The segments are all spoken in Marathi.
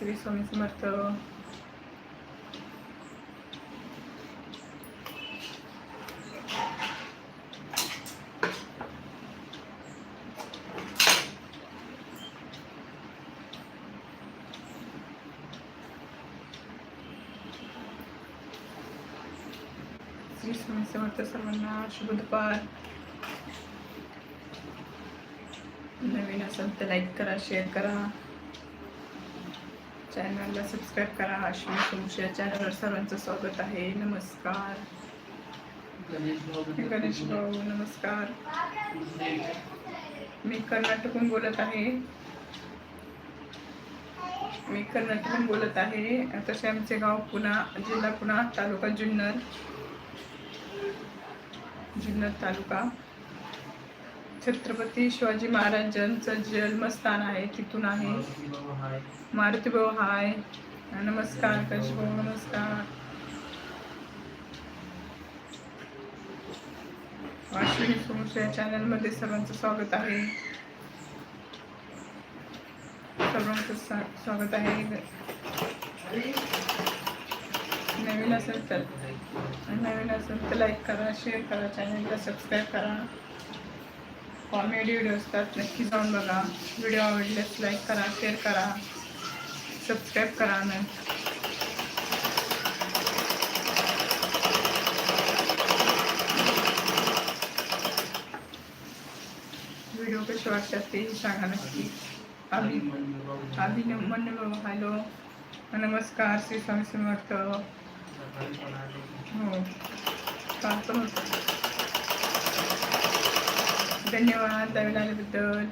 श्री स्वामी समर्थ श्री स्वामी समर्थ सर्वांना शुभ दुपार नवीन असेल तर लाईक करा शेअर करा चॅनलला सबस्क्राईब करा. अश्विनी सोमशी या चॅनलवर सर्वांचं स्वागत आहे. नमस्कार. गणेश भाऊ नमस्कार. मी कर्नाटकहून बोलत आहे. मी कर्नाटकहून बोलत आहे. तसे आमचे गाव पुणा जिल्हा पुणा तालुका जुन्नर. जुन्नर तालुका. छत्रपती शिवाजी महाराजांचं जन्मस्थान आहे तिथून आहे. मारुती भाऊ हाय. नमस्कार कश भाऊ नमस्कार. वाशिनी सोमश या चॅनलमध्ये सर्वांचं स्वागत आहे. सर्वांचं सा- स्वागत आहे. नवीन असेल तर नवीन असेल तर लाईक करा शेअर करा चॅनलला सबस्क्राईब करा. कॉमेडी व्हिडिओ असतात नक्की जाऊन बघा व्हिडिओ आवडल्यास लाईक करा शेअर करा सबस्क्राईब करा न व्हिडिओ कसे वाटतात ते सांगा नक्की अभि अभिनमन हॅलो नमस्कार, श्री स्वामी समर्थ। हो काल होतं धन्यवाद नवीन आल्याबद्दल.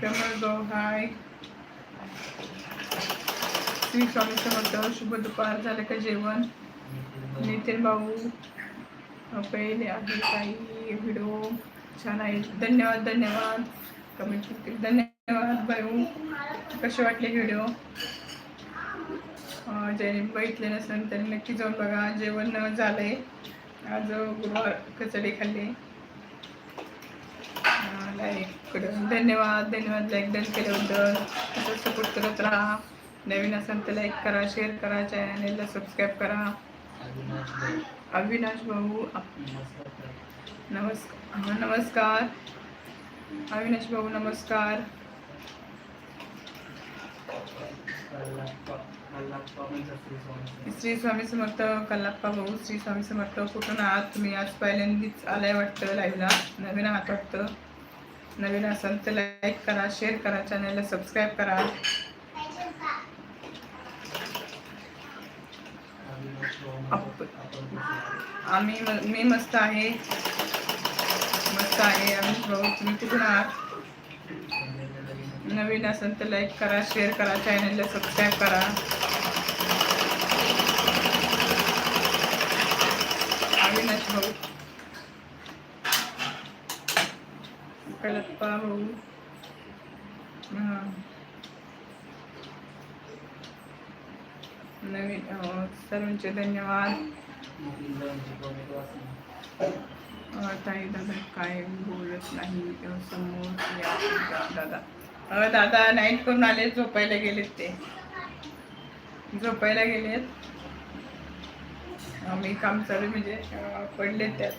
प्रमोद भाऊ हाय श्री स्वामी समर्थ शुभ दुपार झालं का जेवण? नितीन भाऊ पहिले आहे काही व्हिडिओ छान आहे. धन्यवाद धन्यवाद. कमेंट धन्यवाद भाऊ. कसे वाटले व्हिडिओ ज्याने बघितले नसेल त्यांनी नक्की जाऊन बघा. जेवण झालंय. आज गुरुवार कचडे खाल्ले. लाईक धन्यवाद धन्यवाद लाईक डन केल्याबद्दल. असं सपोर्ट करत राहा. नवीन असेल तर लाईक करा शेअर करा चॅनलला सबस्क्राईब करा. अविनाश भाऊ नमस्कार नमस्कार. अविनाश भाऊ नमस्कार. श्री स्वामी समर्थ कल्लाप्पा भाऊ श्री स्वामी समर्थ कुठून आहात तुम्ही? आज पहिल्यांदाच आलाय वाटतं लाईव्हला नवीन आहात वाटतं. नवीन असाल तर लाईक करा शेअर करा चॅनलला सबस्क्राईब करा. आम्ही मी मस्त आहे. मस्त आहे आम्ही. भाऊ तुम्ही कुठून आहात? नवीन असाल तर लाईक करा शेअर करा चॅनलला सबस्क्राईब करा. अविनाश भाऊ. कलप्पा भाऊ नवीन सर्वांचे धन्यवाद. ताई दादा काय बोलत नाही समोर या दादा. दादा नाईट करून आले झोपायला गेलेत ते. झोपायला गेलेत. मी काम चालू म्हणजे पडलेत पडले त्यात.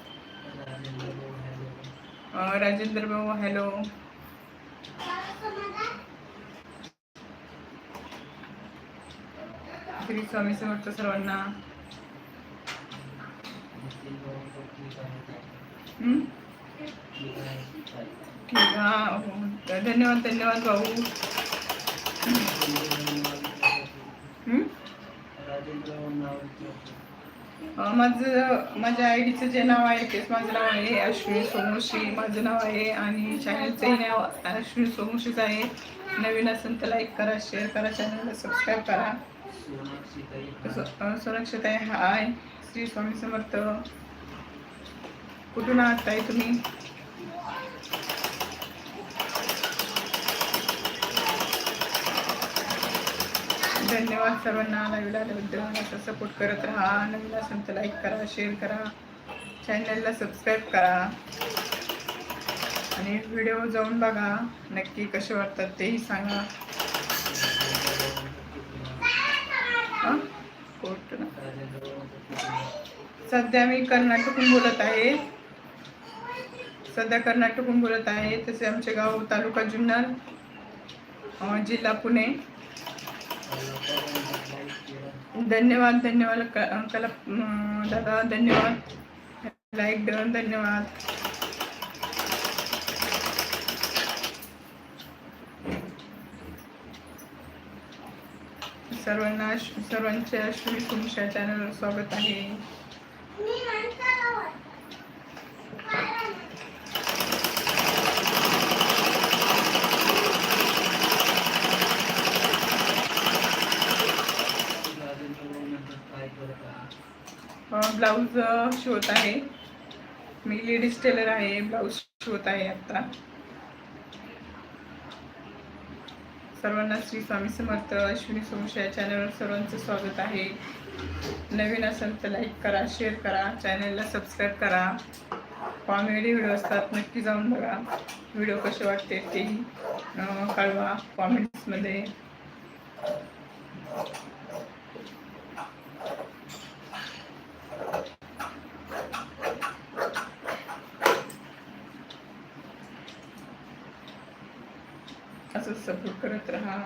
राजेंद्र भाऊ हॅलो श्री स्वामी समर्थ सर्वांना हं? ठीक हा हो. धन्यवाद धन्यवाद भाऊ हं? अं, माझं माझ्या आय डीचं जे नाव आहे तेच माझं नाव आहे अश्विनी सोमोशी माझं नाव आहे आणि चॅनलचंही नाव अश्विनी सोमोशीच आहे. नवीन असेल तर लाईक करा शेअर करा चॅनलला सबस्क्राईब करा. सुरक्षित आहे. हाय. श्री स्वामी समर्थ. कुठून आहात ताई तुम्ही? धन्यवाद सर्वांना. नवीन आल्याबद्दल मला सपोर्ट करत राहा. नवीन असेल तर लाईक करा शेअर करा. चॅनलला सबस्क्राईब करा. आणि व्हिडिओ जाऊन बघा. नक्की कसे वाटतात तेही सांगा. सध्या मी कर्नाटकहून बोलत आहे. सध्या कर्नाटकहून बोलत आहे. तसे आमचे गाव तालुका जुन्नर जिल्हा पुणे. धन्यवाद धन्यवाद क- अं, दादा धन्यवाद. लाईक डन धन्यवाद. सर्वांना सर्वांच्या श्री तुमच्या चॅनलवर स्वागत आहे. ब्लाऊज शिवत आहे. मी लेडीज टेलर आहे ब्लाऊज शिवत आहे आता सर्वांना श्री स्वामी समर्थ अश्विनी सोमश या चॅनलवर सर्वांचं स्वागत आहे. नवीन असेल तर लाईक करा शेअर करा चॅनलला सबस्क्राईब करा. कॉमेडी व्हिडिओ असतात नक्की जाऊन बघा. व्हिडिओ कसे वाटते ते कळवा कॉमेंट्समध्ये असं सपोर्ट करत राहा.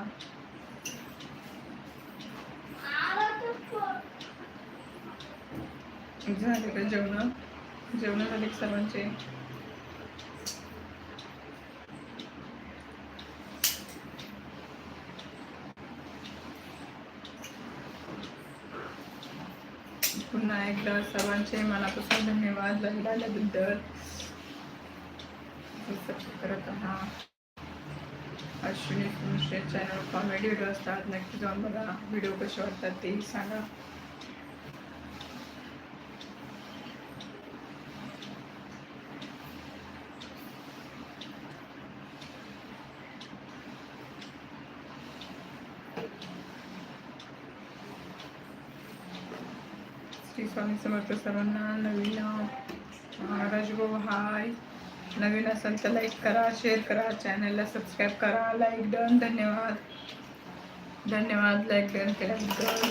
झाले का जेवण? जेवण झाले सर्वांचे? पुन्हा एकदा सर्वांचे मनापासून धन्यवाद. लढाल्याबद्दल आल्याबद्दल करत आहात Ashwini Mishre channel comedy video असतात. नक्की जाऊन बघा. व्हिडिओ कसे वाटतात तेही सांगा. श्री स्वामी समर्थ सर्वांना नवीन राजभाऊ हाय नवीन असेल तर लाईक करा शेअर करा चॅनलला सबस्क्राईब करा लाईक डन धन्यवाद. धन्यवाद लाईक डन केल्याबद्दल.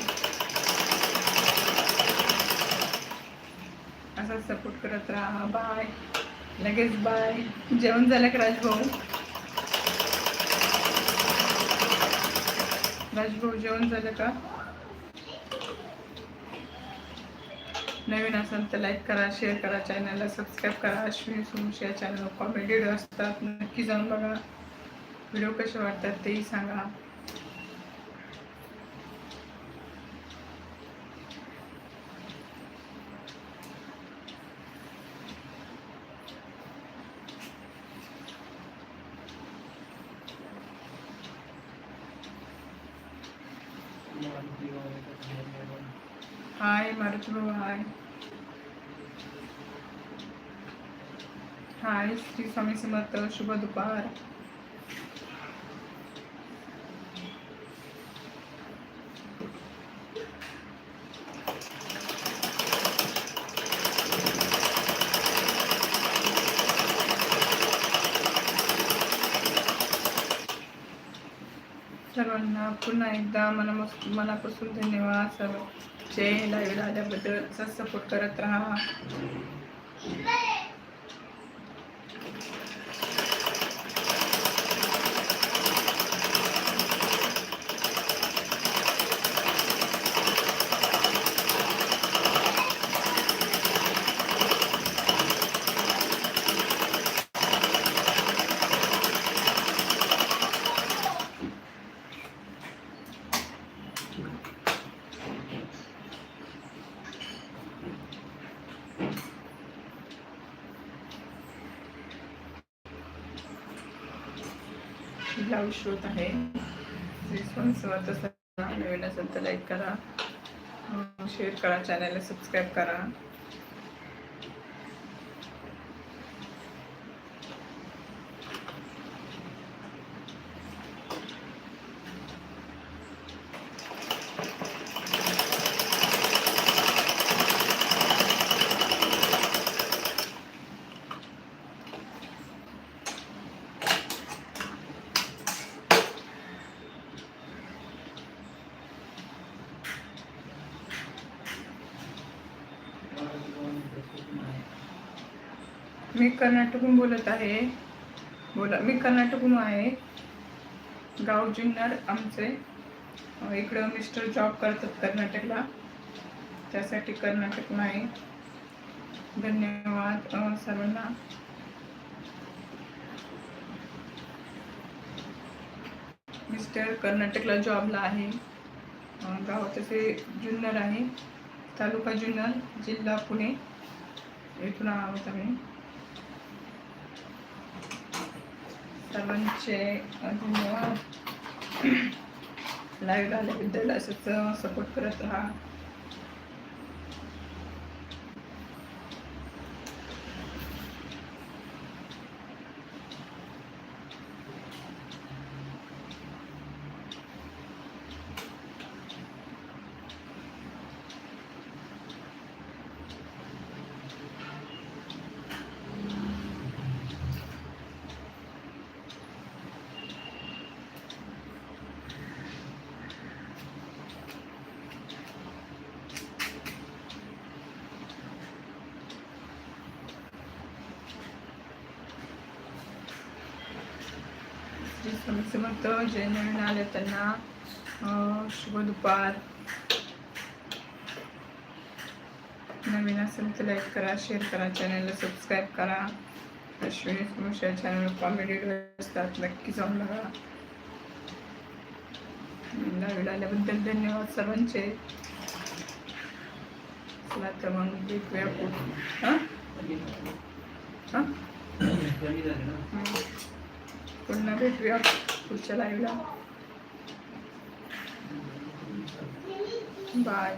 असा सपोर्ट करत राहा. बाय लगेच बाय जेवण झालं का राजभाऊ? राजभाऊ जेवण झालं का? नवीन असेल तर लाईक करा शेअर करा चॅनलला सबस्क्राईब करा. अश्विनी सुमुश या चॅनल कॉमेडी असतात. नक्की जाऊन बघा. व्हिडिओ कसे वाटतात तेही सांगा. हाय मारुती भाऊ हाय हाय श्री स्वामी समर्थ शुभ दुपार सर्वांना पुन्हा एकदा मनामस मनापासून धन्यवाद सर्व जे लाईव्ह आल्याबद्दल असंच सपोर्ट करत राहा ब्लाऊज शिवत आहे. श्री स्वामी समर्थ नवीन असेल तर लाईक करा. शेअर करा चॅनलला सबस्क्राईब करा. मी कर्नाटकहून बोलत आहे. बोला मी कर्नाटकहून आहे. गाव जुन्नर आमचे. इकडं मिस्टर जॉब करतात कर्नाटकला. त्यासाठी कर्नाटकहून आहे धन्यवाद सर्वांना. मिस्टर कर्नाटकला जॉबला आहे. गाव तसे जुन्नर आहे. तालुका जुन्नर जिल्हा पुणे. इथून आहोत आम्ही. सर्वांचे धन्यवाद लाईव्ह आल्याबद्दल असंच सपोर्ट करत राहा स्वामी समर्थ जे नवीन आले त्यांना शुभ दुपार नवीन असेल तर लाईक करा शेअर करा चॅनलला सबस्क्राईब करा अश्विनी समोरच्या चॅनल कॉमेडी असतात नक्की जाऊन बघा नवीन आल्याबद्दल धन्यवाद सर्वांचे चला तर मग भेटूया हां हां. पुन्हा भेटूया पुढच्या लाईव्हला बाय